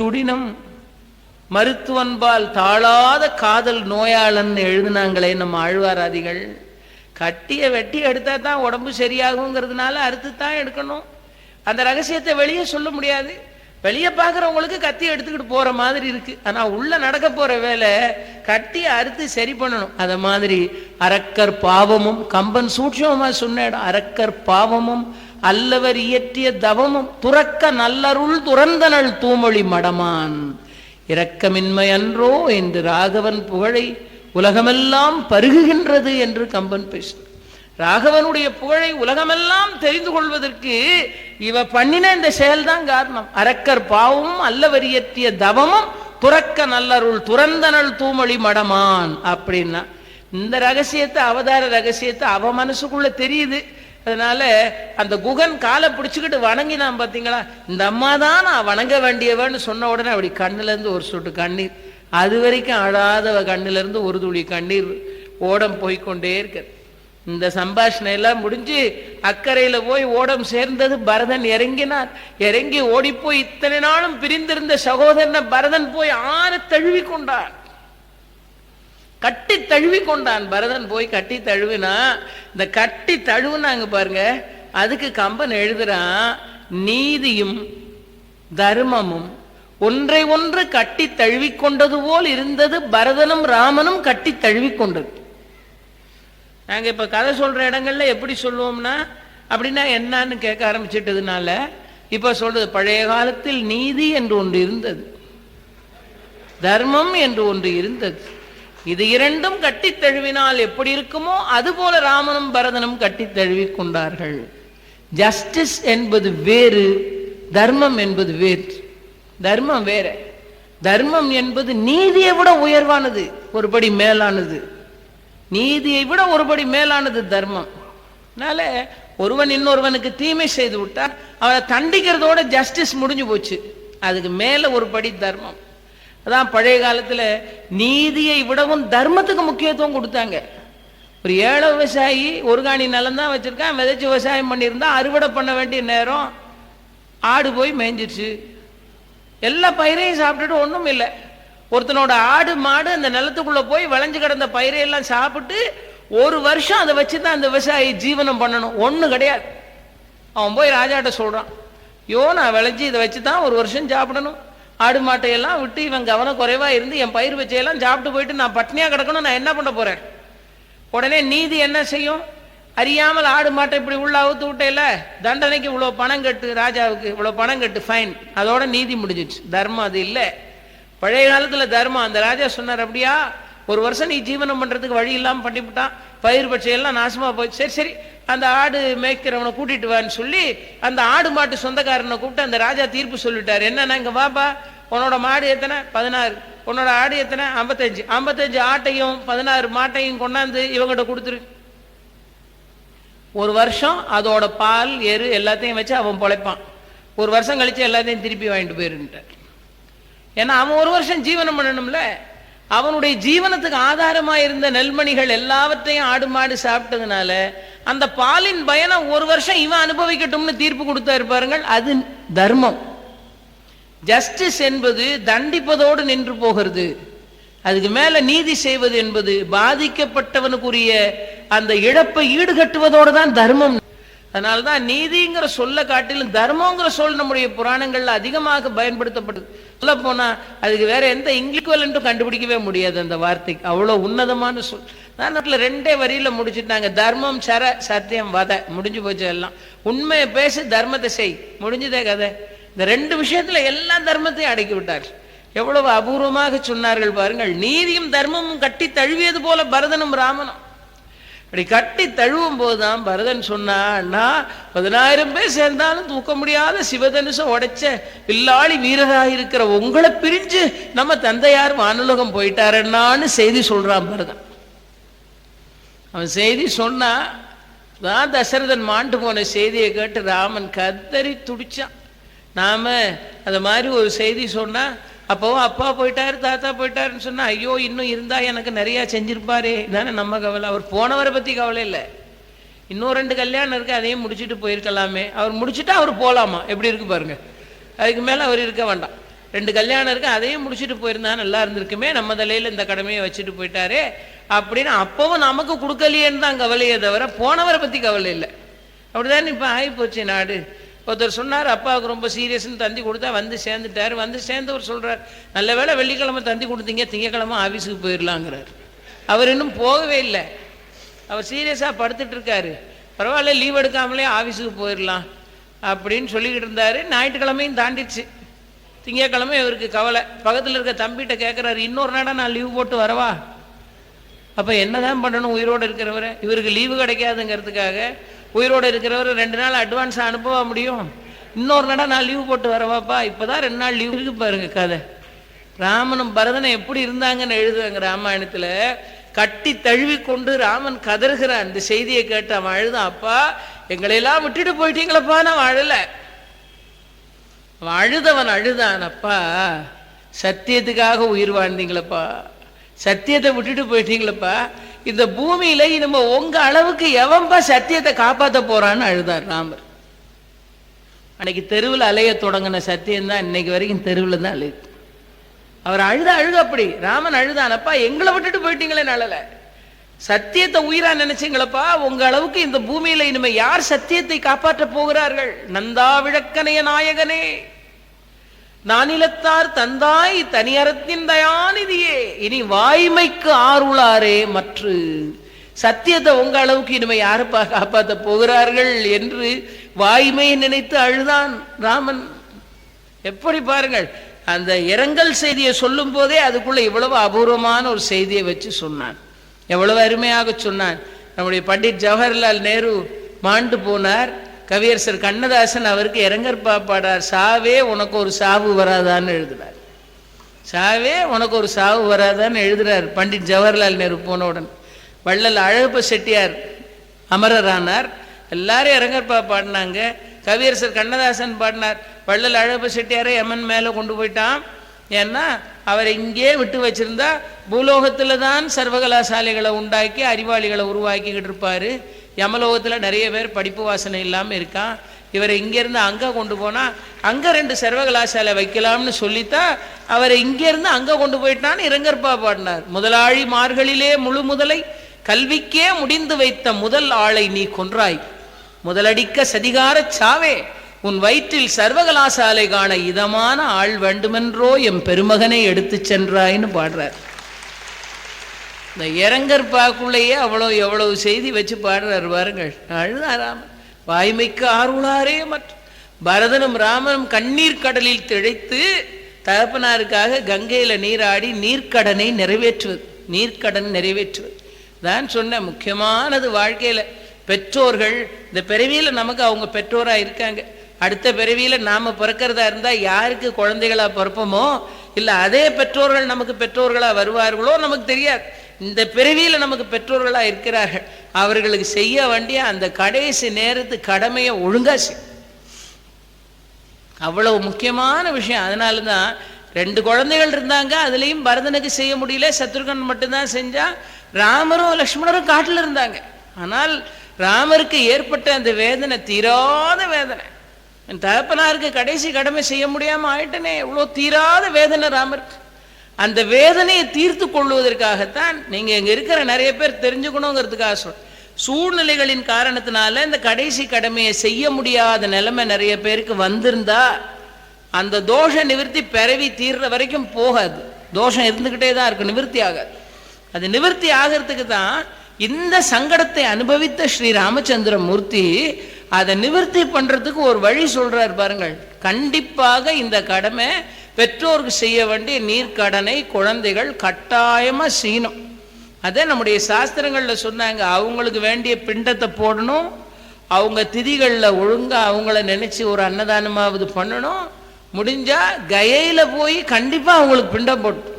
சுடினம். மருத்துவன்பால் தாழாத காதல் நோயாளன்னு எழுதுனாங்களே நம்ம ஆழ்வாராதிகள். கட்டிய வெட்டி எடுத்தா தான் உடம்பு சரியாகுங்கிறதுனால அறுத்து தான் எடுக்கணும். அந்த ரகசியத்தை வெளியே சொல்ல முடியாது. வெளியே பார்க்குறவங்களுக்கு கத்தி எடுத்துக்கிட்டு போகிற மாதிரி இருக்கு. ஆனால் உள்ள நடக்க போகிற வேலை கட்டி அறுத்து சரி பண்ணணும். அதை மாதிரி அரக்கர் பாவமும் கம்பன் சூட்சமாக சொன்ன இடம் அரக்கர் பாவமும் அல்லவர் இயற்றிய தவமும் துறக்க நல்லருள் துறந்தனள் தூமொழி மடமான். இரக்கமின்மை அன்றோ என்று ராகவன் புகழை உலகமெல்லாம் பருகுகின்றது என்று கம்பன் பேசினார். ராகவனுடைய புகழை உலகமெல்லாம் தெரிந்து கொள்வதற்கு இவ பண்ணின இந்த செயல்தான் காரணம். அரக்கர் பாவமும் அல்லவரியற்றிய தவமும் துறக்க நல்லருள் துறந்தனள் தூமொழி மடமான் அப்படின்னா இந்த ரகசியத்தை அவதார ரகசியத்தை அவ மனசுக்குள்ள தெரியுது. அதனால அந்த குகன் காலை பிடிச்சிக்கிட்டு வணங்கினான் பார்த்தீங்களா இந்த அம்மா தான் நான் வணங்க வேண்டியவன்னு சொன்ன உடனே அப்படி கண்ணுல இருந்து ஒரு சொட்டு கண்ணீர். அது வரைக்கும் அழாதவ கண்ணுல இருந்து ஒரு துளி கண்ணீர் ஓடம் போய்க்கொண்டே இருக்கு. இந்த சம்பாஷணை எல்லாம் முடிஞ்சு அக்கறையில் போய் ஓடம் சேர்ந்தது பரதன் இறங்கினார். இறங்கி ஓடிப்போய் இத்தனை நாளும் பிரிந்திருந்த சகோதரனை பரதன் போய் ஆற தழுவி கொண்டார் கட்டி தழுவி கொண்டான் பரதன் போய் கட்டி தழுவினா இந்த கட்டி தழுவுனாங்க பாருங்க அதுக்கு கம்பன் எழுதுறான் நீதியும் தர்மமும் ஒன்றை ஒன்று கட்டி தழுவிக்கொண்டது போல் இருந்தது பரதனும் ராமனும் கட்டி தழுவிக்கொண்டது. நாங்க இப்ப கதை சொல்ற இடங்கள்ல எப்படி சொல்லுவோம்னா அப்படின்னா என்னன்னு கேட்க ஆரம்பிச்சிட்டதுனால இப்ப சொல்றது பழைய காலத்தில் நீதி என்று ஒன்று இருந்தது தர்மம் என்று ஒன்று இருந்தது. இது இரண்டும் கட்டி தழுவினால் எப்படி இருக்குமோ அதுபோல ராமனும் பரதனும் கட்டி தழுவி கொண்டார்கள் ஜஸ்டிஸ் என்பது வேறு தர்மம் என்பது வேறு தர்மம் வேற. தர்மம் என்பது நீதியை விட உயர்வானது ஒருபடி மேலானது. நீதியை விட ஒருபடி மேலானது தர்மம். அதனால ஒருவன் இன்னொருவனுக்கு தீமை செய்து விட்டால் அவனை தண்டிக்கிறதோட ஜஸ்டிஸ் முடிஞ்சு போச்சு. அதுக்கு மேல ஒரு படி தர்மம். அதான் பழைய காலத்தில் நீதியை விடவும் தர்மத்துக்கு முக்கியத்துவம் கொடுத்தாங்க. ஒரு ஏழை விவசாயி ஒரு காணி நிலம் தான் வச்சிருக்கான் விவசாயம் பண்ணியிருந்தா அறுவடை பண்ண வேண்டிய நேரம் ஆடு போய் மேய்ஞ்சிருச்சு. எல்லா பயிரையும் சாப்பிட்டுட்டு ஒன்றும் இல்லை. ஒருத்தனோட ஆடு மாடு அந்த நிலத்துக்குள்ளே போய் விளைஞ்சு கிடந்த பயிரையெல்லாம் சாப்பிட்டு ஒரு வருஷம் அதை வச்சு தான் அந்த விவசாயி ஜீவனம் பண்ணணும். ஒன்றும் கிடையாது. அவன் போய் ராஜாட்ட சொல்கிறான் யோ நான் விளைஞ்சி இதை வச்சு தான் ஒரு வருஷம் சாப்பிடணும். ஆடு மாட்டையெல்லாம் விட்டு இவன் கவனம் குறைவா இருந்து என் பயிர் வச்சையெல்லாம் சாப்பிட்டு போயிட்டு நான் பட்னியா கிடக்கணும் நான் என்ன பண்ண போறேன்? உடனே நீதி என்ன செய்யும்? அறியாமல் ஆடு மாட்டை இப்படி உள்ள அவுத்து விட்டேல தண்டனைக்கு இவ்வளவு பணம் கட்டு ராஜாவுக்கு இவ்வளவு பணம் கட்டு ஃபைன் அதோட நீதி முடிஞ்சிச்சு. தர்மம் அது இல்லை. பழைய காலத்துல தர்மம். அந்த ராஜா சொன்னார் அப்படியா? ஒரு வருஷம் நீ ஜீவனம் பண்றதுக்கு வழி இல்லாமல் பண்ணிவிட்டான் பயிர் பட்சையெல்லாம் நாசமா போச்சு சரி சரி அந்த ஆடு மேய்க்கிறவனை கூட்டிட்டு வான்னு சொல்லி அந்த ஆடு மாட்டு சொந்தக்காரனை கூப்பிட்டு அந்த ராஜா தீர்ப்பு சொல்லிட்டாரு. என்னன்னா இங்க வாப்பா உன்னோட மாடு எத்தனை? பதினாறு. உன்னோட ஆடு எத்தனை? ஐம்பத்தஞ்சு. ஐம்பத்தஞ்சு ஆட்டையும் பதினாறு மாட்டையும் கொண்டாந்து இவங்கிட்ட கொடுத்துரு. ஒரு வருஷம் அதோட பால் எரு எல்லாத்தையும் வச்சு அவன் பொழைப்பான். ஒரு வருஷம் கழிச்சு எல்லாத்தையும் திருப்பி வாங்கிட்டு போயிருந்துட்டார் ஏன்னா அவன் ஒரு வருஷம் ஜீவனம் பண்ணணும்ல. அவனுடைய ஜீவனத்துக்கு ஆதாரமா இருந்த நெல்மணிகள் எல்லாவற்றையும் ஆடு மாடு சாப்பிட்டதுனால அந்த பாலின் பயனை ஒரு வருஷம் இவன் அனுபவிக்கட்டும்னு தீர்ப்பு கொடுத்தாரு பாருங்கள். அது தர்மம். ஜஸ்டிஸ் என்பது தண்டிப்பதோடு நின்று போகிறது. அதுக்கு மேல நீதி செய்வது என்பது பாதிக்கப்பட்டவனுக்குரிய அந்த இழப்பை ஈடுகட்டுவதோடு தான் தர்மம் அதனால்தான் நீதிங்கிற சொல்ல காட்டிலும் தர்மங்கிற சொல் நம்முடைய புராணங்கள்ல அதிகமாக பயன்படுத்தப்படுது. சொல்ல போனா அதுக்கு வேற எந்த இங்கிலீக்குவலன்ட்டும் கண்டுபிடிக்கவே முடியாது அந்த வார்த்தைக்கு அவ்வளவு உன்னதமான சொல். நாட்டில் ரெண்டே வரியில முடிச்சுட்டாங்க. தர்மம் சர சத்தியம் வத. முடிஞ்சு போச்சு எல்லாம். உண்மையை பேசு தர்மத்தை செய். முடிஞ்சதே கதை. இந்த ரெண்டு விஷயத்துல எல்லா தர்மத்தையும் அடக்கி விட்டார். எவ்வளவு அபூர்வமாக சொன்னார்கள் பாருங்கள். நீதியும் தர்மமும் கட்டி தழுவியது போல பரதனும் ராமனும். அப்படி கட்டி தழுவும் போதுதான் பரதன் சொன்னா பதினாயிரம் பேர் சேர்ந்தாலும் தூக்க முடியாத சிவதனுசம் உடைச்ச வில்லாளி வீரராக இருக்கிற உங்களை பிரிஞ்சு நம்ம தந்தையார் வானுலகம் போயிட்டாருன்னான்னு செய்தி சொல்றான் பரதன். அவன் செய்தி சொன்னா தான் தசரதன் மாண்டு போன செய்தியை கேட்டு ராமன் கத்தறி துடிச்சான். நாம அது மாதிரி ஒரு செய்தி சொன்னா அப்போவும் அப்பா போயிட்டாரு தாத்தா போயிட்டாருன்னு சொன்னா ஐயோ இன்னும் இருந்தா எனக்கு நிறைய செஞ்சிருப்பாரு. தானே நம்ம கவலை. அவர் போனவரை பத்தி கவலை இல்லை. இன்னும் ரெண்டு கல்யாணம் இருக்கு அதையும் முடிச்சுட்டு போயிருக்கலாமே. அவர் முடிச்சுட்டா அவர் போலாமா? எப்படி இருக்கு பாருங்க. அதுக்கு மேல அவர் இருக்க வேண்டாம். ரெண்டு கல்யாணம் இருக்கு அதையும் முடிச்சுட்டு போயிருந்தா நல்லா இருந்திருக்குமே. நம்ம தலையில இந்த கடமையை வச்சுட்டு போயிட்டாரே. அப்படின்னு அப்பவும் நமக்கு கொடுக்கலையேன்னு தான் கவலையே தவிர போனவரை பத்தி கவலை இல்லை. அப்படிதான் இப்ப ஆகிப்போச்சு நாடு. ஒருத்தர் சொன்னார் அப்பாவுக்கு ரொம்ப சீரியஸ்னு தந்தி கொடுத்தா வந்து சேர்ந்துட்டார். வந்து சேர்ந்தவர் சொல்கிறார் நல்ல வேளை வெள்ளிக்கிழமை தந்தி கொடுத்தீங்க திங்கக்கிழமை ஆஃபீஸுக்கு போயிடலாங்கிறார் அவர் இன்னும் போகவே இல்லை. அவர் சீரியஸாக படுத்துட்ருக்காரு பரவாயில்ல லீவ் எடுக்காமலே ஆஃபீஸுக்கு போயிடலாம் அப்படின்னு சொல்லிக்கிட்டு இருந்தார். ஞாயிற்றுக்கிழமையும் தாண்டிடுச்சு. திங்கக்கிழமை இவருக்கு கவலை. பக்கத்தில் இருக்க தம்பிகிட்ட கேட்குறாரு இன்னொரு நாடாக நான் லீவ் போட்டு வரவா? அப்போ என்னதான் பண்ணணும் உயிரோடு இருக்கிறவரை? இவருக்கு லீவு கிடைக்காதுங்கிறதுக்காக உயிரோடு இருக்கிறவர் ரெண்டு நாள் அட்வான்ஸ் அனுப்பவா முடியும்? இன்னொரு நட நான் லீவு போட்டு வரவாப்பா? இப்போதான் ரெண்டு நாள் லீவு இருக்கு பாருங்க கதை. ராமனும் பரதனும் எப்படி இருந்தாங்கன்னு எழுதுவாங்க ராமாயணத்தில்? கட்டி தழுவி கொண்டு ராமன் கதறுகிறான். இந்த செய்தியை கேட்டு அவன் அழுதான். அப்பா எங்களையெல்லாம் விட்டுட்டு போயிட்டீங்களப்பா? நான் அழல. அவன் அழுதவன் அழுதான். அப்பா சத்தியத்துக்காக உயிர் வாழ்ந்தீங்களப்பா? சத்தியத்தை விட்டுட்டு போயிட்டீங்களப்பா? இந்த பூமியில நம்ம உங்க அளவுக்கு எவன்பா சத்தியத்தை காப்பாற்ற போறான்னு அழுதார் ராமர். அன்னைக்கு தெருவில் அலைய தொடங்கின சத்தியம் தான் இன்னைக்கு வரைக்கும் தெருவில் தான் அலையுது. அவர் அழுத அழுத அப்படி. ராமன் அழுதானப்பா எங்களை விட்டுட்டு போயிட்டீங்களே நல்லல சத்தியத்தை உயிரா நினைச்சீங்களப்பா உங்க அளவுக்கு இந்த பூமியில இனிமே யார் சத்தியத்தை காப்பாற்ற போகிறார்கள்? நந்தா விளக்கனைய நாயகனே. நானிலத்தார் தந்தாய் தனியறத்தின் தயாநிதியே. இனி வாய்மைக்கு ஆறுளாரே மற்று. சத்தியத்தை உங்க அளவுக்கு இனிமே யாருப்பா காப்பாற்ற போகிறார்கள் என்று வாய்மையை நினைத்து அழுதான் ராமன். எப்படி பாருங்கள் அந்த இரங்கல் செய்தியை சொல்லும் போதே அதுக்குள்ள இவ்வளவு அபூர்வமான ஒரு செய்தியை வச்சு சொன்னான். எவ்வளவு அருமையாக சொன்னான். நம்முடைய பண்டிட் ஜவஹர்லால் நேரு மாண்டு போனார். கவியரசர் கண்ணதாசன் அவருக்கு இறங்கற்பா பாடார் சாவே உனக்கு ஒரு சாவு வராதான்னு எழுதுனார். சாவே உனக்கு ஒரு சாவு வராதான்னு எழுதுறார் பண்டிட் ஜவஹர்லால் நேரு போனவுடன் வள்ளல் அழகப்ப செட்டியார் அமரரானார். எல்லாரும் இறங்கற்பா பாடினாங்க கவியரசர் கண்ணதாசன் பாடினார். வள்ளல் அழகப்ப செட்டியாரை எமன் மேலே கொண்டு போயிட்டான் ஏன்னா அவரை இங்கே விட்டு வச்சிருந்தா பூலோகத்தில் தான் சர்வகலாசாலைகளை உண்டாக்கி அறிவாளிகளை உருவாக்கிக்கிட்டு இருப்பாரு. யமலோகத்தில் நிறைய பேர் படிப்பு வாசனை இல்லாமல் இருக்கான் இவரை இங்கேருந்து அங்கே கொண்டு போனால் அங்கே ரெண்டு சர்வகலாசாலை வைக்கலாம்னு சொல்லித்தான் அவரை இங்கேருந்து அங்கே கொண்டு போயிட்டான்னு இரங்கற்பா பாடினார். முதலாளி மார்களிலே முழு முதலை கல்விக்கே முடிந்து வைத்த முதல் ஆளை நீ கொன்றாய். முதலடிக்க சதிகாரச் சாவே உன் வயிற்றில் சர்வகலாசாலை காண இதமான ஆள் வேண்டுமென்றோ எம் பெருமகனை எடுத்துச் சென்றாயின்னு பாடுறார். இந்த இறங்கற்பாக்குள்ளேயே அவ்வளோ எவ்வளவு செய்தி வச்சு பாடுறார் பாருங்கள். அழுதாராம. வாய்மைக்கு ஆர்வலாரே மற்றும் பரதனும் ராமனும் கண்ணீர் கடலில் திழைத்து தகப்பனாருக்காக கங்கையில் நீராடி நீர்க்கடனை நிறைவேற்றுவது. நீர்க்கடன் நிறைவேற்றுவது. தான் சொன்ன முக்கியமானது வாழ்க்கையில். பெற்றோர்கள் இந்த பிறவியில் நமக்கு அவங்க பெற்றோராக இருக்காங்க. அடுத்த பிறவியில் நாம் பிறக்கிறதா இருந்தால் யாருக்கு குழந்தைகளாக பிறப்போமோ? இல்லை அதே பெற்றோர்கள் நமக்கு பெற்றோர்களாக வருவார்களோ? நமக்கு தெரியாது. இந்த பிறவியில நமக்கு பெற்றோர்களா இருக்கிறார்கள். அவர்களுக்கு செய்ய வேண்டிய அந்த கடைசி நேரத்து கடமையை ஒழுங்காக செய் அவ்வளவு முக்கியமான விஷயம். அதனால தான் ரெண்டு குழந்தைகள் இருந்தாங்க அதுலேயும் பரதனுக்கு செய்ய முடியல சத்ருகன் மட்டும்தான் செஞ்சா ராமரும் லக்ஷ்மணரும் காட்டில் இருந்தாங்க. ஆனால் ராமருக்கு ஏற்பட்ட அந்த வேதனை தீராத வேதனை. என் தகப்பனாருக்கு கடைசி கடமை செய்ய முடியாம ஆயிட்டனே இவ்வளோ தீராத வேதனை ராமருக்கு. அந்த வேதனையை தீர்த்து கொள்வதற்காகத்தான் நீங்க இங்க இருக்கிற நிறைய பேர் தெரிஞ்சுக்கணுங்கிறதுக்காக சொல் சூழ்நிலைகளின் காரணத்தினால இந்த கடைசி கடமையை செய்ய முடியாத நிலைமை நிறைய பேருக்கு வந்திருந்தா அந்த தோஷ நிவர்த்தி பிறவி தீர்ற வரைக்கும் போகாது. தோஷம் இருந்துகிட்டே தான் இருக்கும் நிவர்த்தி ஆகாது. அது நிவர்த்தி ஆகிறதுக்கு தான் இந்த சங்கடத்தை அனுபவித்த ஸ்ரீ ராமச்சந்திர மூர்த்தி அதை நிவர்த்தி பண்றதுக்கு ஒரு வழி சொல்றார் பாருங்கள். கண்டிப்பாக இந்த கடமை பெற்றோருக்கு செய்ய வேண்டிய நீர்க்கடனை குழந்தைகள் கட்டாயமாக செய்யணும். அதே நம்முடைய சாஸ்திரங்களில் சொன்னாங்க அவங்களுக்கு வேண்டிய பிண்டத்தை போடணும் அவங்க திதிகளில் ஒழுங்காக அவங்கள நினச்சி ஒரு அன்னதானமாவது பண்ணணும் முடிஞ்சால் கயையில் போய் கண்டிப்பாக அவங்களுக்கு பிண்டம் போட்டு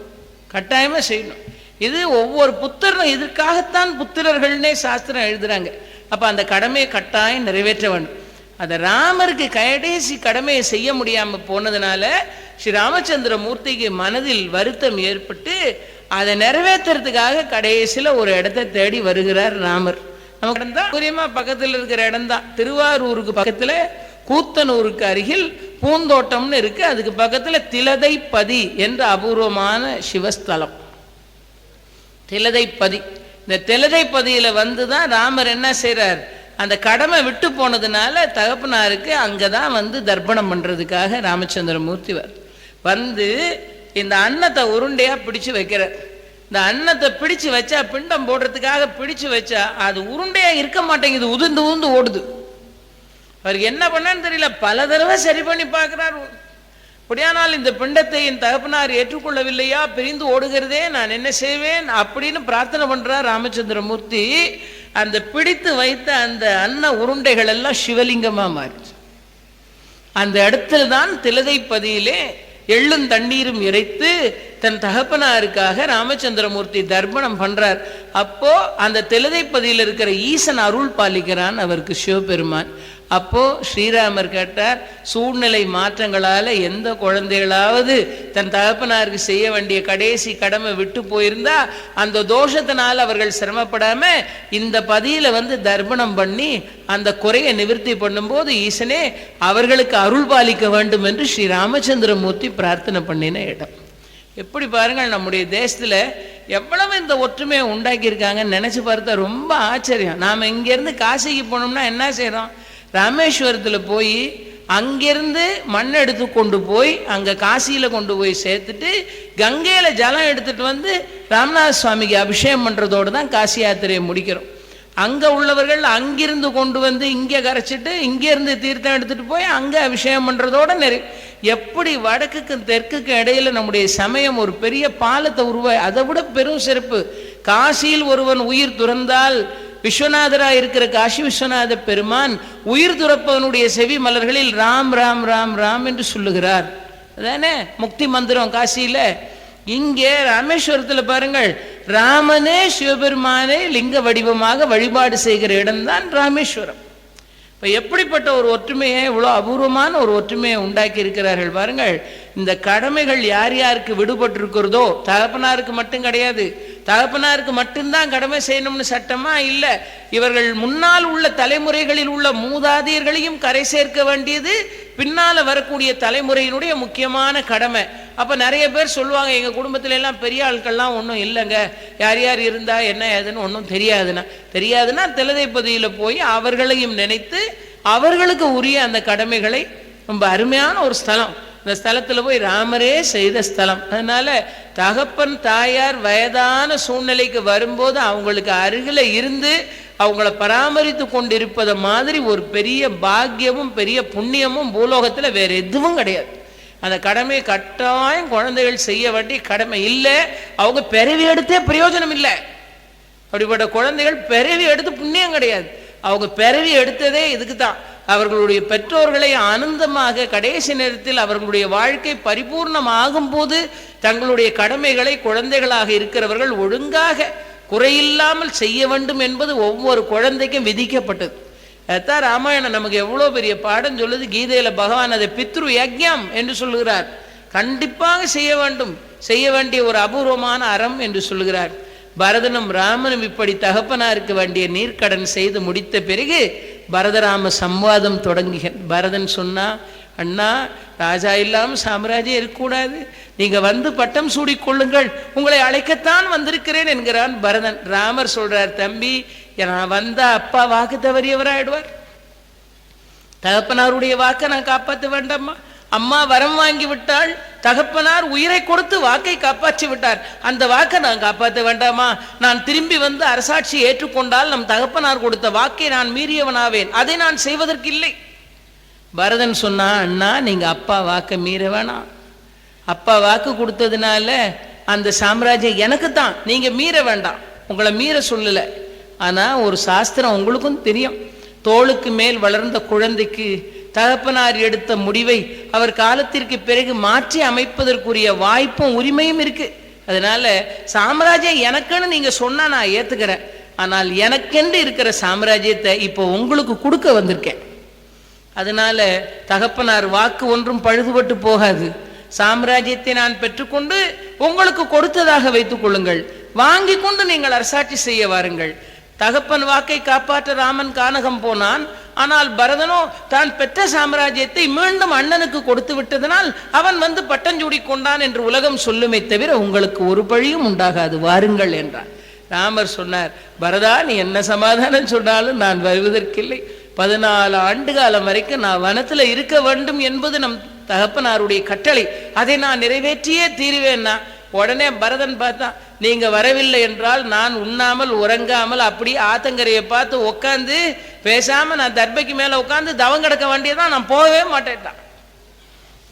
கட்டாயமாக செய்யணும். இது ஒவ்வொரு புத்திரனும் இதற்காகத்தான் புத்திரர்கள்னே சாஸ்திரம் எழுதுகிறாங்க அப்போ அந்த கடமையை கட்டாயம் நிறைவேற்ற வேண்டும். அந்த ராமருக்கு கடைசி கடமையை செய்ய முடியாம போனதுனால ஸ்ரீ ராமச்சந்திர மூர்த்திக்கு மனதில் வருத்தம் ஏற்பட்டு அதை நிறைவேற்றுறதுக்காக கடைசியில ஒரு இடத்தை தேடி வருகிறார் ராமர். நமக்கு தான் பக்கத்தில் இருக்கிற இடம் தான் திருவாரூருக்கு பக்கத்துல கூத்தனூருக்கு அருகில் பூந்தோட்டம்னு இருக்கு. அதுக்கு பக்கத்துல திலதைப்பதி என்ற அபூர்வமான சிவஸ்தலம். திலதைப்பதி. இந்த திலதைப்பதியில வந்து தான் ராமர் என்ன செய்கிறார் அந்த கடமை விட்டு போனதுனால தகப்பனாருக்கு அங்கே தான் வந்து தர்ப்பணம் பண்ணுறதுக்காக ராமச்சந்திரமூர்த்தி வர் வந்து இந்த அன்னத்தை உருண்டையாக பிடிச்சு வைக்கிறார். இந்த அன்னத்தை பிடிச்சு வச்சா பிண்டம் போடுறதுக்காக பிடிச்சு வச்சா அது உருண்டையாக இருக்க மாட்டேங்குது உதிர்ந்து உந்து ஓடுது. அவருக்கு என்ன பண்ணான்னு தெரியல பல தடவை சரி பண்ணி பார்க்குறாரு. அப்படியானால் இந்த பிண்டத்தை என் தகப்பனார் ஏற்றுக்கொள்ளவில்லையா பிரிந்து ஓடுகிறதே நான் என்ன செய்வேன் அப்படின்னு பிரார்த்தனை பண்ணுறார் ராமச்சந்திரமூர்த்தி. அந்த பிடித்து வைத்த அந்த அன்ன உருண்டைகள் எல்லாம் சிவலிங்கமா மாறிச்சு. அந்த இடத்துல தான் திலதைப்பதியிலே எள்ளும் தண்ணீரும் இறைத்து தன் தகப்பனாருக்காக ராமச்சந்திரமூர்த்தி தர்ப்பணம் பண்றார். அப்போ அந்த தெலுதைப்பதியில் இருக்கிற ஈசன் அருள் பாலிக்கிறான் அவருக்கு சிவபெருமான். அப்போது ஸ்ரீராமர் கேட்டார் சூழ்நிலை மாற்றங்களால் எந்த குழந்தைகளாவது தன் தகப்பனாருக்கு செய்ய வேண்டிய கடைசி கடமை விட்டு போயிருந்தா அந்த தோஷத்தினால் அவர்கள் சிரமப்படாமல் இந்த பதியில் வந்து தர்ப்பணம் பண்ணி அந்த குறையை நிவர்த்தி பண்ணும்போது ஈசனே அவர்களுக்கு அருள் பாலிக்க வேண்டும் என்று ஸ்ரீ ராமச்சந்திரமூர்த்தி பிரார்த்தனை பண்ணின இடம். எப்படி பாருங்கள் நம்முடைய தேசத்தில் எவ்வளவு இந்த ஒற்றுமையை உண்டாக்கியிருக்காங்கன்னு நினச்சி பார்த்தா ரொம்ப ஆச்சரியம். நாம் இங்கேருந்து காசிக்கு போனோம்னா என்ன செய்கிறோம் ராமேஸ்வரத்தில் போய் அங்கிருந்து மண் எடுத்து கொண்டு போய் அங்கே காசியில் கொண்டு போய் சேர்த்துட்டு கங்கையில் ஜலம் எடுத்துட்டு வந்து ராமநாத சுவாமிக்கு அபிஷேகம் பண்ணுறதோடு தான் காசி யாத்திரையை முடிக்கிறோம். அங்கே உள்ளவர்கள் அங்கிருந்து கொண்டு வந்து இங்கே கரைச்சிட்டு இங்கேருந்து தீர்த்தம் எடுத்துகிட்டு போய் அங்கே அபிஷேகம் பண்ணுறதோட நிறைய எப்படி வடக்குக்கும் தெற்குக்கும் இடையில நம்முடைய சமயம் ஒரு பெரிய பாலத்தை உருவாய் அதை விட பெரும் சிறப்பு. காசியில் ஒருவன் உயிர் துறந்தால் விஸ்வநாதராக இருக்கிற காசி விஸ்வநாத பெருமான் உயிர் துறப்பவனுடைய செவி மலர்களில் ராம் ராம் ராம் ராம் என்று சொல்லுகிறார். அதானே? முக்தி மந்திரம் காசியில். இங்கே ராமேஸ்வரத்தில் பாருங்கள் ராமனே சிவபெருமானே லிங்க வடிவமாக வழிபாடு செய்கிற இடம்தான் ராமேஸ்வரம். இப்போ எப்படிப்பட்ட ஒரு ஒற்றுமையை இவ்வளோ அபூர்வமான ஒரு ஒற்றுமையை உண்டாக்கி இருக்கிறார்கள் பாருங்கள். இந்த கடமைகள் யார் யாருக்கு விடுபட்டிருக்கிறதோ தகப்பனாருக்கு மட்டும் கிடையாது. தகப்பனாருக்கு மட்டும்தான் கடமை செய்யணும்னு சட்டமா இல்லை. இவர்கள் முன்னால் உள்ள தலைமுறைகளில் உள்ள மூதாதையர்களையும் கரை சேர்க்க வேண்டியது பின்னால வரக்கூடிய தலைமுறையினுடைய முக்கியமான கடமை. அப்ப நிறைய பேர் சொல்லுவாங்க எங்க குடும்பத்துல எல்லாம் பெரிய ஆட்கள்லாம் ஒன்றும் இல்லைங்க. யார் யார் இருந்தா என்ன ஏதுன்னு ஒன்றும் தெரியாதுன்னா. தெரியாதுன்னா திலதைப்பதியில போய் அவர்களையும் நினைத்து அவர்களுக்கு உரிய அந்த கடமைகளை ரொம்ப அருமையான ஒரு ஸ்தலம். இந்த ஸ்தலத்தில் போய் ராமரே செய்த ஸ்தலம். அதனால தகப்பன் தாயார் வயதான சூழ்நிலைக்கு வரும்போது அவங்களுக்கு அருகில் இருந்து அவங்கள பராமரித்து கொண்டிருப்பதை மாதிரி ஒரு பெரிய பாக்கியமும் பெரிய புண்ணியமும் பூலோகத்தில் வேற எதுவும் கிடையாது. அந்த கடமையை கட்டாயம் குழந்தைகள் செய்ய வேண்டிய கடமை இல்லை. அவங்க பிறவி எடுத்தே பிரயோஜனம் இல்லை. அப்படிப்பட்ட குழந்தைகள் பிறவி எடுத்து புண்ணியம் கிடையாது. அவங்க பிறவி எடுத்ததே இதுக்கு தான் அவர்களுடைய பெற்றோர்களை ஆனந்தமாக கடைசி நேரத்தில் அவர்களுடைய வாழ்க்கை பரிபூர்ணமாகும் போது தங்களுடைய கடமைகளை குழந்தைகளாக இருக்கிறவர்கள் ஒழுங்காக குறையில்லாமல் செய்ய வேண்டும் என்பது ஒவ்வொரு குழந்தைக்கும் விதிக்கப்பட்டது. அதான் ராமாயணம் நமக்கு எவ்வளோ பெரிய பாடம் சொல்லுது? கீதையில் பகவான் அதை பித்ரு யக்ஞம் என்று சொல்லுகிறார். கண்டிப்பாக செய்ய வேண்டும். செய்ய வேண்டிய ஒரு அபூர்வமான அறம் என்று சொல்லுகிறார். பரதனும் ராமனும் இப்படி தகப்பனாருக்கு வேண்டிய நீர்க்கடன் செய்து முடித்த பிறகு பரதராம சம்வாதம் தொடங்குகிறேன் பரதன் சொன்னா அண்ணா ராஜா இல்லாமல் சாம்ராஜ்யம் இருக்கக்கூடாது. நீங்க வந்து பட்டம் சூடிக்கொள்ளுங்கள் உங்களை அழைக்கத்தான் வந்திருக்கிறேன் என்கிறான் பரதன். ராமர் சொல்றார் தம்பி நான் வந்தா அப்பா வாக்கு தவறியவராயிடுவார். தகப்பனாருடைய வாக்கை நான் காப்பாற்ற வேண்டாமா அம்மா வரம் வாங்கி விட்டாள் தகப்பனார் உயிரை கொடுத்து வாக்கை காப்பாற்றி விட்டார். அந்த வாக்கை நான் காப்பாற்ற வேண்டாமா? நான் திரும்பி வந்து அரசாட்சி ஏற்றுக்கொண்டால் நம் தகப்பனார் கொடுத்த வாக்கை நான் மீறியவனாவேன். அதை நான் செய்வதற்கு இல்லை பரதன் சொன்னா அண்ணா நீங்க அப்பா வாக்கை மீற வேணாம். அப்பா வாக்கு கொடுத்ததுனால அந்த சாம்ராஜ்யம் எனக்கு தான் நீங்க மீற வேண்டாம். உங்களை மீற சொல்லல. ஆனா ஒரு சாஸ்திரம் உங்களுக்கும் தெரியும். தோளுக்கு மேல் வளர்ந்த குழந்தைக்கு தகப்பனார் எடுத்த முடிவை அவர் காலத்திற்கு பிறகு மாற்றி அமைப்பதற்குரிய வாய்ப்பும் உரிமையும் இருக்கு. அதனால சாம்ராஜ்யம் எனக்குன்னு நீங்க சொன்னா நான் ஏத்துக்கிறேன். ஆனால் எனக்கென்று இருக்கிற சாம்ராஜ்யத்தை இப்போ உங்களுக்கு கொடுக்க வந்திருக்கேன். அதனால தகப்பனார் வாக்கு ஒன்றும் பழுதுபட்டு போகாது. சாம்ராஜ்யத்தை நான் பெற்றுக்கொண்டு உங்களுக்கு கொடுத்ததாக வைத்துக் கொள்ளுங்கள். வாங்கி கொண்டு நீங்கள் அரசாட்சி செய்ய வாருங்கள். தகப்பன் வாக்கை காப்பாற்ற ராமன் கானகம் போனான். ஆனால் பரதனோ தான் பெற்ற சாம்ராஜ்யத்தை மீண்டும் அண்ணனுக்கு கொடுத்து விட்டதனால் அவன் வந்து பட்டஞ்சூடி கொண்டான் என்று உலகம் சொல்லுமே தவிர உங்களுக்கு ஒரு பழியும் உண்டாகாது. வாருங்கள் என்றான். ராமர் சொன்னார் பரதா நீ என்ன சமாதானம் சொன்னாலும் நான் வருவதற்கில்லை. பதினாலு ஆண்டு காலம் வரைக்கும் நான் வனத்துல இருக்க வேண்டும் என்பது நம் தகப்பனாருடைய கட்டளை. அதை நான் நிறைவேற்றியே தீருவேன்னா உடனே பரதன் பார்த்தா நீங்க வரவில்லை என்றால் நான் உண்ணாமல் உறங்காமல் அப்படி ஆத்தங்கரையை பார்த்து உட்காந்து பேசாம நான் தர்பைக்கு மேல உட்காந்து தவம் கிடக்க வேண்டியதான் நான் போகவே மாட்டேன்ட்டான்.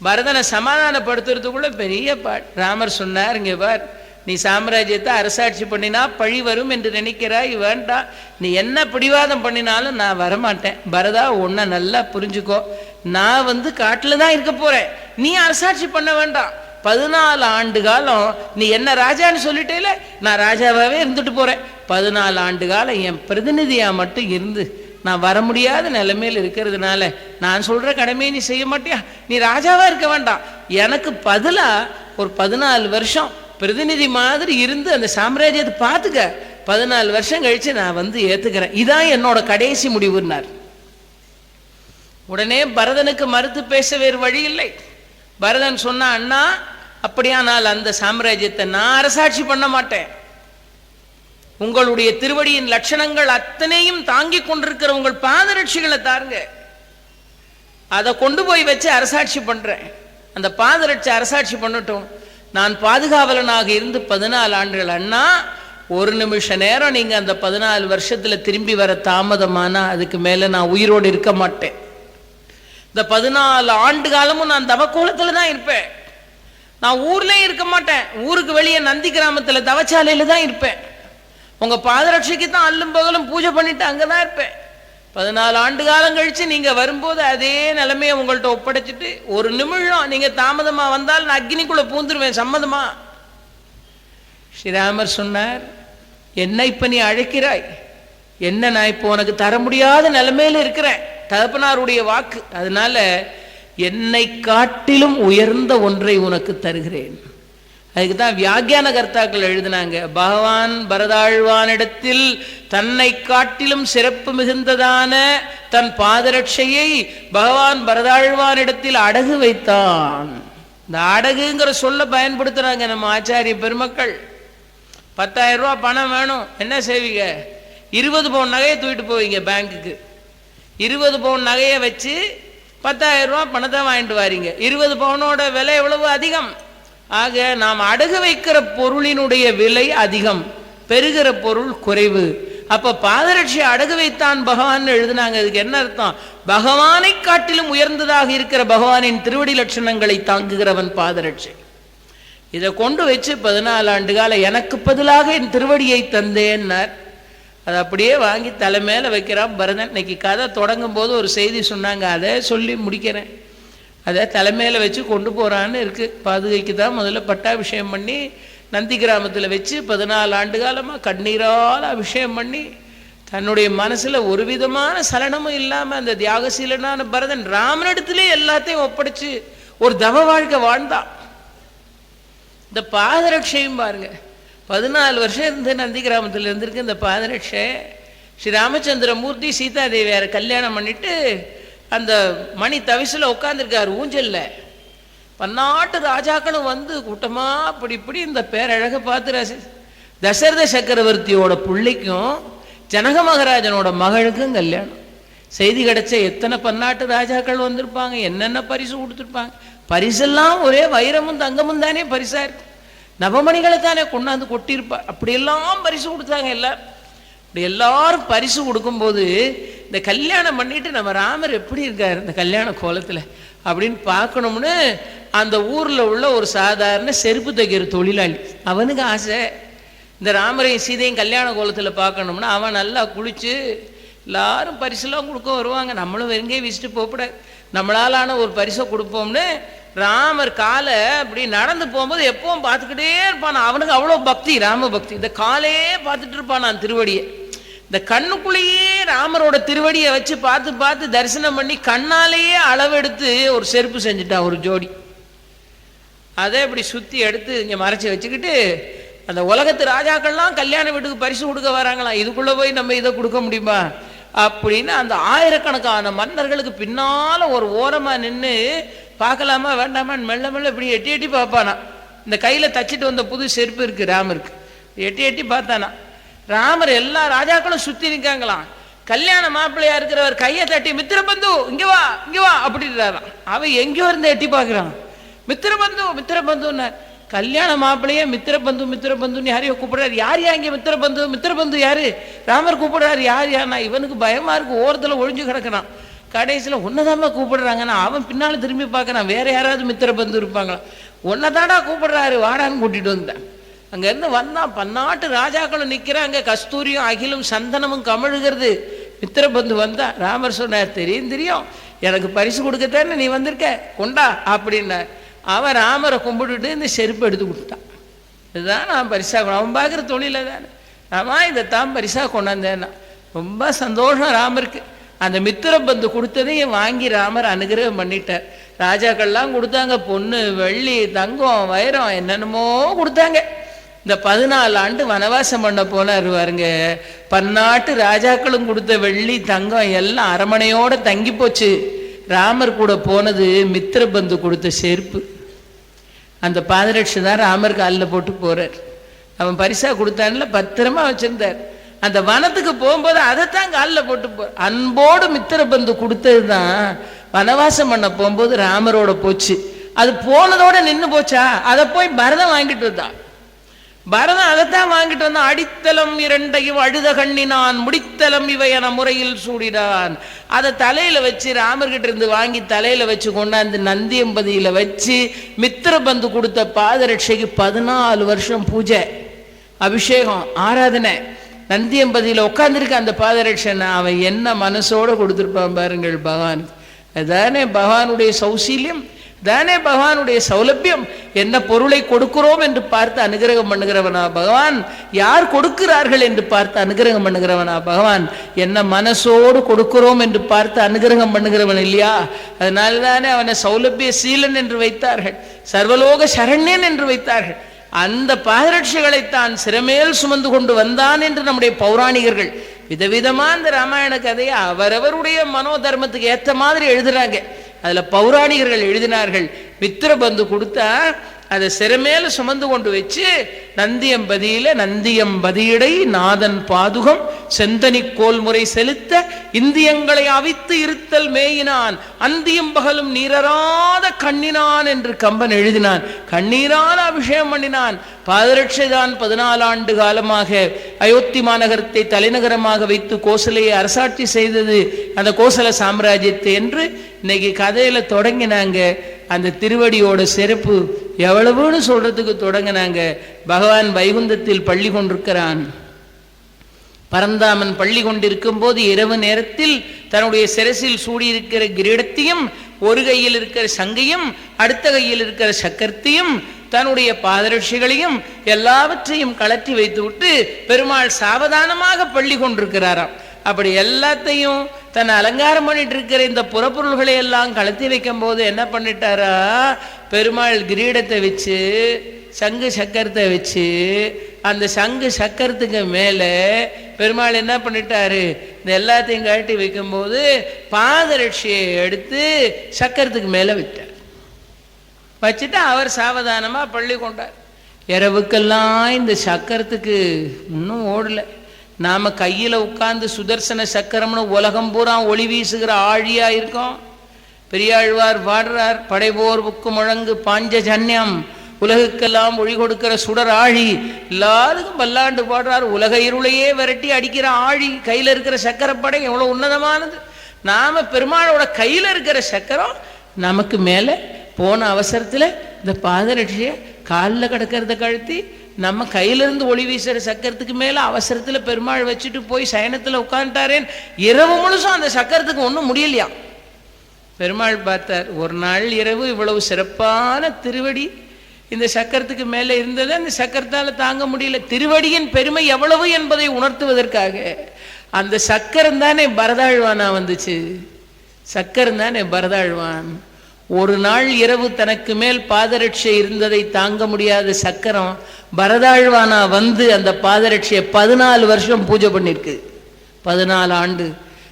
பரதனை சமாதானப்படுத்துறதுக்குள்ள பெரிய பாட். ராமர் சொன்னார் இங்க பார் நீ சாம்ராஜ்யத்தை அரசாட்சி பண்ணினா பழி வரும் என்று நினைக்கிறாய் வேண்டாம் நீ என்ன பிடிவாதம் பண்ணினாலும் நான் வரமாட்டேன். பரதா உன்னை நல்லா புரிஞ்சுக்கோ. நான் வந்து காட்டில் தான் இருக்க போறேன். நீ அரசாட்சி பண்ண வேண்டாம். பதினாலு ஆண்டு காலம் நீ என்ன ராஜான்னு சொல்லிட்டேல? நான் ராஜாவாகவே இருந்துட்டு போகிறேன் பதினாலு ஆண்டு காலம் என் பிரதிநிதியாக மட்டும் இருந்து நான் வர முடியாத நிலைமையில் இருக்கிறதுனால நான் சொல்கிற கடமையை நீ செய்ய மாட்டியா? நீ ராஜாவாக இருக்க வேண்டாம். எனக்கு பதிலாக ஒரு பதினாலு வருஷம் பிரதிநிதி மாதிரி இருந்து அந்த சாம்ராஜ்யத்தை பார்த்துக்க. பதினாலு வருஷம் கழித்து நான் வந்து ஏற்றுக்கிறேன் இதான் என்னோட கடைசி முடிவுன்னார். உடனே பரதனுக்கு மறுத்து பேச வேறு வழி இல்லை. பரதன் சொன்ன அண்ணா அப்படியானால் அந்த சாம்ராஜ்யத்தை நான் அரசாட்சி பண்ண மாட்டேன். உங்களுடைய திருவடியின் லட்சணங்கள் அத்தனையும் தாங்கி கொண்டிருக்கிற உங்கள் பாதரட்சிகளை தாருங்க. அதை கொண்டு போய் வச்சு அரசாட்சி பண்றேன். அந்த பாதரட்சி அரசாட்சி பண்ணட்டும். நான் பாதுகாவலனாக இருந்து பதினாலு ஆண்டுகள். அண்ணா ஒரு நிமிஷ நேரம் நீங்க அந்த பதினாலு வருஷத்துல திரும்பி வர தாமதமானா அதுக்கு மேல நான் உயிரோடு இருக்க மாட்டேன். இந்த பதினாலு ஆண்டு காலமும் நான் தவக்கோலத்துல தான் இருப்பேன். நான் ஊர்லேயும் இருக்க மாட்டேன். ஊருக்கு வெளியே நந்தி கிராமத்தில் தவச்சாலையில் தான் இருப்பேன். உங்கள் பாதரட்சிக்கு தான் அல்லும் பகலும் பூஜை பண்ணிட்டு அங்கதான் இருப்பேன். பதினாலு ஆண்டு காலம் கழித்து நீங்கள் வரும்போது அதே நிலைமையை உங்கள்கிட்ட ஒப்படைச்சிட்டு ஒரு நிமிஷம் நீங்கள் தாமதமாக வந்தால் நான் அக்னிக்குள்ளே பூந்துருவேன் சம்மதமா? ஸ்ரீராமர் சொன்னார் என்ன இப்போ நீ அழைக்கிறாய்? என்ன நான் இப்போ உனக்கு தர முடியாத நிலமையில இருக்கிறேன்? தகப்பனாருடைய வாக்கு. அதனால என்னை காட்டிலும் உயர்ந்த ஒன்றை உனக்கு தருகிறேன். அதுக்கு தான் வியாக்கியான கர்த்தாக்கள் எழுதினாங்க பகவான் பரதாழ்வானிடத்தில் தன்னை காட்டிலும் சிறப்பு மிகுந்ததான தன் பாதரட்சையை பகவான் பரதாழ்வானிடத்தில் அடகு வைத்தான். இந்த அடகுங்கிற சொல்ல பயன்படுத்துறாங்க நம்ம ஆச்சாரிய பெருமக்கள். பத்தாயிரம் ரூபா பணம் வேணும் என்ன செய்வீங்க? இருபது பவுன் நகையை தூக்கிட்டு போவீங்க பேங்க்குக்கு இருபது பவுன் நகையை வச்சு பத்தாயிரம் ரூபா பணத்தை வாங்கிட்டு வாரீங்க. இருபது பவுனோட விலை எவ்வளவு அதிகம்? ஆக நாம் அடகு வைக்கிற பொருளினுடைய விலை அதிகம். பெறுகிற பொருள் குறைவு. அப்ப பாதரட்சி அடகு வைத்தான் பகவான் எழுதினாங்க. அதுக்கு என்ன அர்த்தம்? பகவானை காட்டிலும் உயர்ந்ததாக இருக்கிற பகவானின் திருவடி லட்சணங்களை தாங்குகிறவன் பாதரட்சி. இதை கொண்டு வச்சு பதினாலு ஆண்டு காலம் எனக்கு பதிலாக என் திருவடியை தந்தேன்னார். அதை அப்படியே வாங்கி தலை மேலே வைக்கிறான் பரதன் இன்னைக்கு கதை தொடங்கும் போது ஒரு செய்தி சொன்னாங்க. அதை சொல்லி முடிக்கிறேன். அதை தலைமையில வச்சு கொண்டு போகிறான்னு இருக்குது பாதுகைக்கு தான் முதல்ல பட்டாபிஷேகம் பண்ணி நந்தி கிராமத்தில் வச்சு பதினாலு ஆண்டு காலமாக கண்ணீரால் அபிஷேகம் பண்ணி தன்னுடைய மனசில் ஒரு விதமான சலனமும் இல்லாமல் அந்த தியாகசீலனான பரதன் ராமனிடத்திலே எல்லாத்தையும் ஒப்படைச்சு ஒரு தவ வாழ்க்கை வாழ்ந்தான். இந்த பாதரட்சையும் பாருங்கள் பதினாலு வருஷம் இருந்து நந்தி கிராமத்தில் இருந்திருக்கு. இந்த பாதரட்சை ஸ்ரீ ராமச்சந்திர மூர்த்தி சீதாதேவியாரை கல்யாணம் பண்ணிட்டு அந்த மணி தவிசில் உட்காந்துருக்கார் ஊஞ்சலில். பன்னாட்டு ராஜாக்களும் வந்து கூட்டமாக இப்படி இப்படி இந்த பேரழகை பார்த்து ரசி தசரத சக்கரவர்த்தியோட பிள்ளைக்கும் ஜனக மகாராஜனோட மகளுக்கும் கல்யாணம். செய்தி கிடைச்ச எத்தனை பன்னாட்டு ராஜாக்கள் வந்திருப்பாங்க என்னென்ன பரிசு கொடுத்துருப்பாங்க. பரிசெல்லாம் ஒரே வைரமும் தங்கமும் தானே பரிசாக இருக்கு. நவமணிகளை தானே கொண்டாந்து கொட்டியிருப்பா. அப்படியெல்லாம் பரிசு கொடுத்தாங்க எல்லாம் இப்படி எல்லாரும் பரிசு கொடுக்கும்போது இந்த கல்யாணம் பண்ணிட்டு நம்ம ராமர் எப்படி இருக்கார் இந்த கல்யாண கோலத்தில் அப்படின்னு பார்க்கணும்னு அந்த ஊரில் உள்ள ஒரு சாதாரண செருப்பு தைக்கிற தொழிலாளி. அவனுக்கு ஆசை. இந்த ராமரையும் சீதையும் கல்யாண கோலத்தில் பார்க்கணும்னா அவன் நல்லா குளித்து எல்லாரும் பரிசுலாம் கொடுக்க வருவாங்க. நம்மளும் வெறுங்கே வீசிட்டு போகக்கூடாது. நம்மளாலான ஒரு பரிசை கொடுப்போம்னு ராமர் காலை அப்படி நடந்து போகும்போது எப்பவும் பார்த்துக்கிட்டே இருப்பான். அவனுக்கு அவ்வளோ பக்தி ராம பக்தி. இந்த காலே பார்த்துட்டு இருப்பான் நான் திருவடியை. இந்த கண்ணுக்குள்ளேயே ராமரோட திருவடியை வச்சு பார்த்து பார்த்து தரிசனம் பண்ணி கண்ணாலேயே அளவெடுத்து ஒரு செருப்பு செஞ்சுட்டான் ஒரு ஜோடி. அதை இப்படி சுற்றி எடுத்து இங்கே மறைச்சி வச்சுக்கிட்டு அந்த உலகத்து ராஜாக்கள்லாம் கல்யாண வீட்டுக்கு பரிசு கொடுக்க வராங்களாம். இதுக்குள்ளே போய் நம்ம இதை கொடுக்க முடியுமா? அப்படின்னு அந்த ஆயிரக்கணக்கான மன்னர்களுக்கு பின்னால் ஒரு ஓரமாக நின்று பார்க்கலாமா வேண்டாமான்னு மெல்ல மெல்ல இப்படி எட்டி எட்டி பார்ப்பானா. இந்த கையில் தச்சிட்டு வந்த புது செருப்பு இருக்குது ராமருக்கு. எட்டி எட்டி பார்த்தானா. ராமர் எல்லா ராஜாக்களும் சுற்றி நிற்காங்களாம் கல்யாண மாப்பிள்ளையா இருக்கிறவர் கையை தட்டி மித்திரபந்து இங்க வா இங்க வா அப்படின்றாராம். அவன் எங்கேயோ இருந்து எட்டி பார்க்கறான். மித்திரபந்து மித்திரபந்துன்னு கல்யாண மாப்பிள்ளையே மித்திரபந்து மித்திரபந்துன்னு யாரையோ கூப்பிடுறாரு. யார் யா இங்கே மித்திரபந்து மித்திரபந்து யாரு? ராமர் கூப்பிடுறாரு. யார் யாருனா? இவனுக்கு பயமா இருக்கு. ஓரத்தில் ஒழிஞ்சு கிடக்கிறான். கடைசியில் உன்னதாம்மா கூப்பிடுறாங்கன்னா அவன் பின்னால் திரும்பி பார்க்கறான் வேற யாராவது மித்திரபந்து இருப்பாங்களா? உன்னதாடா கூப்பிடுறாரு வாடான்னு கூட்டிட்டு வந்தேன். அங்கேருந்து வந்தான் பன்னாட்டு ராஜாக்களும் நிக்கிறாங்க கஸ்தூரியும் அகிலும் சந்தனமும் கமழுகிறது. மித்திரபந்து வந்தா ராமர் சொன்னார் தெரியும் தெரியும். எனக்கு பரிசு கொடுக்கத்தானே நீ வந்திருக்க? கொண்டா அப்படின்னார். அவன் ராமரை கும்பிட்டுட்டு இந்த செருப்பு எடுத்து கொடுத்தான். இதுதான் நான் பரிசா அவன் பார்க்குற தொழில தானே ஆமாம் இதைத்தான் பரிசா கொண்டாந்தேன்னா. ரொம்ப சந்தோஷம் ராமருக்கு. அந்த மித்திரபந்து கொடுத்ததையும் வாங்கி ராமர் அனுகிரகம் பண்ணிட்டார் ராஜாக்கள்லாம் கொடுத்தாங்க பொண்ணு வெள்ளி தங்கம் வைரம் என்னென்னமோ கொடுத்தாங்க. இந்த பதினாலு ஆண்டு வனவாசம் பண்ண போனார் பாருங்க. பன்னாட்டு ராஜாக்களும் கொடுத்த வெள்ளி தங்கம் எல்லாம் அரமனையோட தங்கி போச்சு. ராமர் கூட போனது மித்திர பந்து கொடுத்த செருப்பு. அந்த பாதரட்சி தான் ராமர் காலில் போட்டு போறார். அவன் பரிசா கொடுத்தான்ல பத்திரமா வச்சிருந்தார். அந்த வனத்துக்கு போகும்போது அதைத்தான் காலில் போட்டு போ அன்போடு மித்திரபந்து கொடுத்தது தான் வனவாசம் பண்ண போகும்போது ராமரோட போச்சு. அது போனதோட நின்று போச்சா? அதை போய் பரதம் வாங்கிட்டு வந்தான் பரதம் அதைத்தான் வாங்கிட்டு வந்தான் அடித்தலம் இரண்டையும் அழுத கண்ணினான் முடித்தலம் இவை என முறையில் சூடினான். அதை தலையில வச்சு ராமர்கிட்ட இருந்து வாங்கி தலையில வச்சு கொண்டாந்து நந்தியம்பதியில வச்சு மித்திர பந்து கொடுத்த பாதரட்சைக்கு பதினாலு வருஷம் பூஜை அபிஷேகம் ஆராதனை. நந்தியம்பதியில உட்காந்துருக்க அந்த பாதரட்சனை அவன் என்ன மனசோட கொடுத்துருப்பான் பாருங்கள் பகவான். அதானே பகவானுடைய சௌசீல்யம் தானே பகவானுடைய சௌலபியம். என்ன பொருளை கொடுக்கிறோம் என்று பார்த்து அனுகிரகம் பண்ணுகிறவனா பகவான்? யார் கொடுக்கிறார்கள் என்று பார்த்து அனுகிரகம் பண்ணுகிறவனா பகவான்? என்ன மனசோடு கொடுக்கிறோம் என்று பார்த்து அனுகிரகம் பண்ணுகிறவன் இல்லையா? அதனால தானே அவனை சௌலபிய சீலன் என்று வைத்தார்கள் சர்வலோக சரண்யன் என்று வைத்தார்கள். அந்த பாதரட்சிகளைத்தான் சிறமேல் சுமந்து கொண்டு வந்தான் என்று நம்முடைய பௌராணிகர்கள். விதவிதமா அந்த ராமாயண கதையை அவரவருடைய மனோதர்மத்துக்கு ஏத்த மாதிரி எழுதுறாங்க. அதுல பௌராணிகர்கள் எழுதினார்கள் மித்திர பந்து கொடுத்தா அதை சிறமேல சுமந்து கொண்டு வச்சு நந்தியம்பதியில நந்தியம்பதியிடை நாதன் பாதுகம் செந்தனி கோல்முறை செலுத்த இந்தியங்களை அவித்து இருத்தல் மேயினான். அந்தியும் பகலும் நீரராத கண்ணினான் என்று கம்பன் எழுதினான். கண்ணீரால் அபிஷேகம் பண்ணினான். பாதரட்சைதான் பதினாலு ஆண்டு காலமாக அயோத்தி மாநகரத்தை தலைநகரமாக வைத்து கோசலையை அரசாட்சி செய்தது அந்த கோசல சாம்ராஜ்யத்தை என்று இன்னைக்கு கதையில தொடங்கினாங்க. அந்த திருவடியோட சிறப்பு எவ்வளவுன்னு சொல்றதுக்கு தொடங்கினாங்க. பகவான் வைகுந்தத்தில் பள்ளி கொண்டிருக்கிறான். பரந்தாமன் பள்ளி கொண்டிருக்கும் போது இரவு நேரத்தில் தன்னுடைய சிரசில் சூடியிருக்கிற கிரீடத்தையும் ஒரு கையில் இருக்கிற சங்கையும் அடுத்த கையில் இருக்கிற சக்கரத்தையும் தன்னுடைய பாதரட்சிகளையும் எல்லாவற்றையும் கலற்றி வைத்துவிட்டு பெருமாள் சாவதானமாக பள்ளி கொண்டிருக்கிறாராம். அப்படி எல்லாத்தையும் தன் அலங்காரம் பண்ணிட்டு இருக்கிற இந்த புறப்பொருள்களை எல்லாம் கலத்தி வைக்கும் போது என்ன பண்ணிட்டாரா? பெருமாள் கிரீடத்தை வச்சு சங்கு சக்கரத்தை வச்சு அந்த சங்கு சக்கரத்துக்கு மேலே பெருமாள் என்ன பண்ணிட்டாரு? இந்த எல்லாத்தையும் கழட்டி வைக்கும்போது பாதரட்சியை எடுத்து சக்கரத்துக்கு மேலே விட்டார். வச்சுட்டு அவர் சாவதானமாக பள்ளி கொண்டார். இரவுக்கெல்லாம் இந்த சக்கரத்துக்கு இன்னும் ஓடலை. நாம் கையில் உட்காந்து சுதர்சன சக்கரம்னு உலகம் பூரா ஒளி வீசுகிற ஆழியாக இருக்கோம். பெரியாழ்வார் பாடுறார் படைபோர் புக்கு முழங்கு பாஞ்ச ஜன்யம் உலகுக்கெல்லாம் ஒழி கொடுக்கிற சுடர் ஆழி. எல்லாருக்கும் பல்லாண்டு பாடுறார் உலக இருளையே விரட்டி அடிக்கிற ஆழி. கையில் இருக்கிற சக்கரப்படை எவ்வளோ உன்னதமானது. நாம் பெருமாளோட கையில் இருக்கிற சக்கரம் நமக்கு மேலே போன அவசரத்தில் இந்த பாதரட்சியை காலில் கிடக்கிறத கழுத்தி நம்ம கையிலிருந்து ஒளி வீசுற சக்கரத்துக்கு மேல அவசரத்துல பெருமாள் வச்சுட்டு போய் சயனத்துல உட்காந்துட்டாரேன் இரவு முழுசும் அந்த சக்கரத்துக்கு ஒன்றும் முடியலையா? பெருமாள் பார்த்தார் ஒரு நாள் இரவு இவ்வளவு சிறப்பான திருவடி. இந்த சக்கரத்துக்கு மேலே இருந்தது அந்த சக்கரத்தால் தாங்க முடியல. திருவடியின் பெருமை எவ்வளவு என்பதை உணர்த்துவதற்காக. அந்த சக்கரம் தானே பரதாழ்வானா வந்துச்சு? சக்கரம் தானே பரதாழ்வான். ஒரு நாள் இரவு தனக்கு மேல் பாதரட்சை இருந்ததை தாங்க முடியாத சக்கரம் பரதாழ்வானா வந்து அந்த பாதரட்சையை பதினாலு வருஷம் பூஜை பண்ணியிருக்கு பதினாலு ஆண்டு.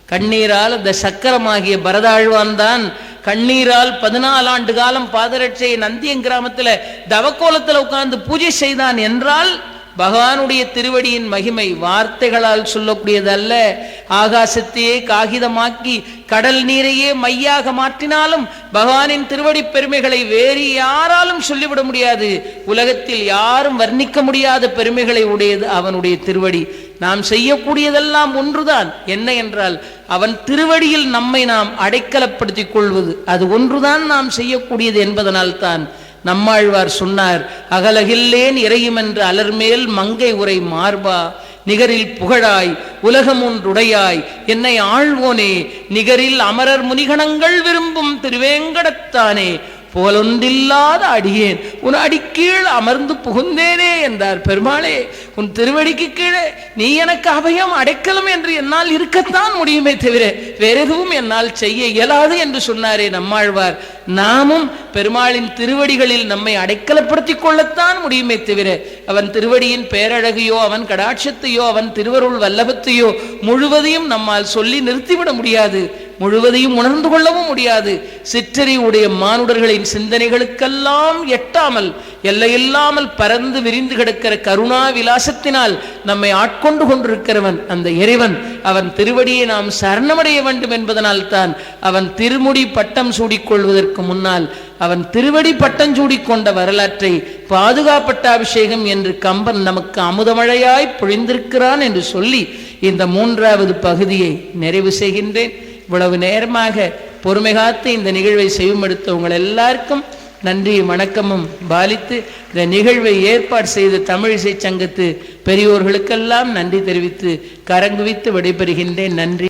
கண்ணீரால் அந்த சக்கரமாகிய பரதாழ்வான் தான் கண்ணீரால் பதினாலு ஆண்டு காலம் பாதரட்சை நந்தியம் கிராமத்தில் தவக்கோலத்தில் உட்கார்ந்து பூஜை செய்தான் என்றால் பகவானுடைய திருவடியின் மகிமை வார்த்தைகளால் சொல்லக்கூடியதல்ல. ஆகாசத்தையே காகிதமாக்கி கடல் நீரையே மையாக மாற்றினாலும் பகவானின் திருவடி பெருமைகளை வேறு யாராலும் சொல்லிவிட முடியாது. உலகத்தில் யாரும் வர்ணிக்க முடியாத பெருமைகளை உடையது அவனுடைய திருவடி. நாம் செய்யக்கூடியதெல்லாம் ஒன்றுதான். என்ன என்றால் அவன் திருவடியில் நம்மை நாம் அடைக்கலப்படுத்திக் கொள்வது. அது ஒன்றுதான் நாம் செய்யக்கூடியது என்பதனால்தான். நம்மாழ்வார் சொன்னார் அகலகில்லேன் இறையுமென்று அலர்மேல் மங்கை உரை மார்பா நிகரில் புகழாய் உலகம் ஒன்றுடையாய் என்னை ஆழ்வோனே நிகரில் அமரர் முனிகணங்கள் விரும்பும் திருவேங்கடத்தானே புகழொன்றில்லாத அடியேன். உன் அடிக்கீழ் அமர்ந்து புகுந்தேனே என்றார் பெருமாளே. உன் திருவடிக்கு கீழே நீ எனக்கு அபயம் அடைக்கலம் என்று என்னால் இருக்கத்தான் முடியுமே தவிர வேற எதுவும் என்னால் செய்ய இயலாது என்று சொன்னாரே நம்மாழ்வார். நாமும் பெருமாளின் திருவடிகளில் நம்மை அடைக்கலப்படுத்திக் கொள்ளத்தான் முடியுமே தவிர அவன் திருவடியின் பேரழகையோ அவன் கடாட்சத்தையோ அவன் திருவருள் வல்லபத்தையோ முழுவதையும் நம்மால் சொல்லி நிறுத்திவிட முடியாது. முழுவதையும் உணர்ந்து கொள்ளவும் முடியாது. சிற்றறி உடைய மானுடர்களின் சிந்தனைகளுக்கெல்லாம் எட்டாமல் எல்லையில்லாமல் பறந்து விரிந்து கிடக்கிற கருணா விலாசத்தினால் நம்மை ஆட்கொண்டு கொண்டிருக்கிறவன் அந்த இறைவன். அவன் திருவடியை நாம் சரணமடைய வேண்டும் என்பதனால் தான் அவன் திருமுடி பட்டம் சூடிக்கொள்வதற்கு முன்னால் அவன் திருவடி பட்டம் சூடிக்கொண்ட வரலாற்றை பாதுகாப்பட்ட அபிஷேகம் என்று கம்பன் நமக்கு அமுதமழையாய் பொழிந்திருக்கிறான் என்று சொல்லி இந்த மூன்றாவது பகுதியை நிறைவு செய்கின்றேன். இவ்வளவு நேரமாக பொறுமை காத்து இந்த நிகழ்வை செய்யுமெடுத்த உங்கள் எல்லாருக்கும் நன்றியும் வணக்கமும் பாலித்து இந்த நிகழ்வை ஏற்பாடு செய்த தமிழிசை சங்கத்து பெரியோர்களுக்கெல்லாம் நன்றி தெரிவித்து கரங்குவித்து விடைபெறுகின்றேன். நன்றி.